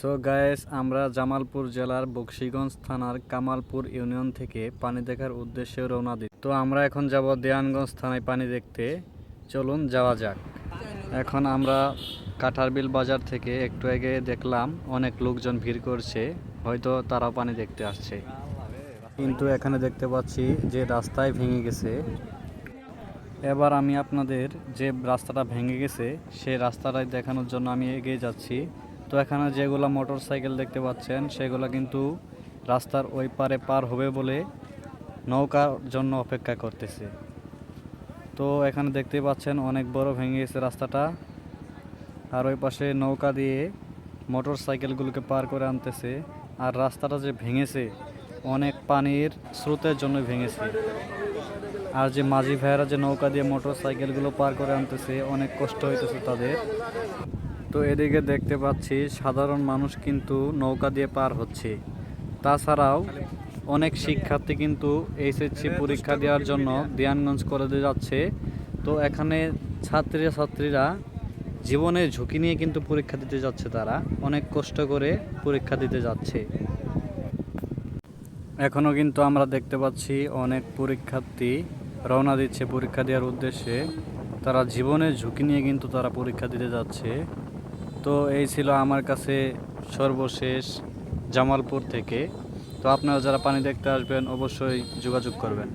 So guys আমরা জামালপুর জেলার বক্সিগঞ্জ থানার কামালপুর ইউনিয়ন থেকে পানি দেখার উদ্দেশ্যে রওনা দিই। তো আমরা এখন যাব দেয়ানগঞ্জ থানায় পানি দেখতে। চলুন যাওয়া যাক। এখন আমরা কাঠারবিল বাজার থেকে একটু আগে দেখলাম, অনেক লোকজন ভিড় করছে, হয়তো তারাও পানি দেখতে আসছে। কিন্তু এখানে দেখতে পাচ্ছি যে রাস্তায় ভেঙে গেছে। এবার আমি আপনাদের যে রাস্তাটা ভেঙে গেছে, সেই রাস্তাটাই দেখানোর জন্য আমি এগিয়ে যাচ্ছি। তো এখানে যেগুলো মোটর সাইকেল দেখতে পাচ্ছেন, সেগুলো কিন্তু রাস্তার ওই পারে পার হবে বলে নৌকার জন্য অপেক্ষা করতেছে। তো এখানে দেখতে পাচ্ছেন অনেক বড় ভেঙে গেছে রাস্তাটা। আর ওই পাশে নৌকা দিয়ে মোটর সাইকেলগুলোকে পার করে আনতেছে। আর রাস্তাটা যে ভেঙেছে, অনেক পানির স্রোতের জন্য ভেঙেছে। আর যে মাঝি ভাইয়েরা যে নৌকা দিয়ে মোটর সাইকেলগুলো পার করে আনতেছে, অনেক কষ্ট হইতেছে তাদের। তো এদিকে দেখতে পাচ্ছি সাধারণ মানুষ কিন্তু নৌকা দিয়ে পার হচ্ছে। তাছাড়াও অনেক শিক্ষার্থী কিন্তু এইচএসসি পরীক্ষা দেওয়ার জন্য দিয়ানগঞ্জ কলেজে যাচ্ছে। তো এখানে ছাত্রী ছাত্রীরা জীবনে ঝুঁকি নিয়ে কিন্তু পরীক্ষা দিতে যাচ্ছে তারা। অনেক কষ্ট করে পরীক্ষা দিতে যাচ্ছে। এখনও কিন্তু আমরা দেখতে পাচ্ছি অনেক পরীক্ষার্থী রওনা দিচ্ছে পরীক্ষা দেওয়ার উদ্দেশ্যে। তারা জীবনের ঝুঁকি নিয়ে কিন্তু তারা পরীক্ষা দিতে যাচ্ছে। তো এই ছিল আমার কাছে সর্বশেষ জামালপুর থেকে। তো আপনারা যারা পানি দেখতে আসবেন, অবশ্যই যোগাযোগ করবেন।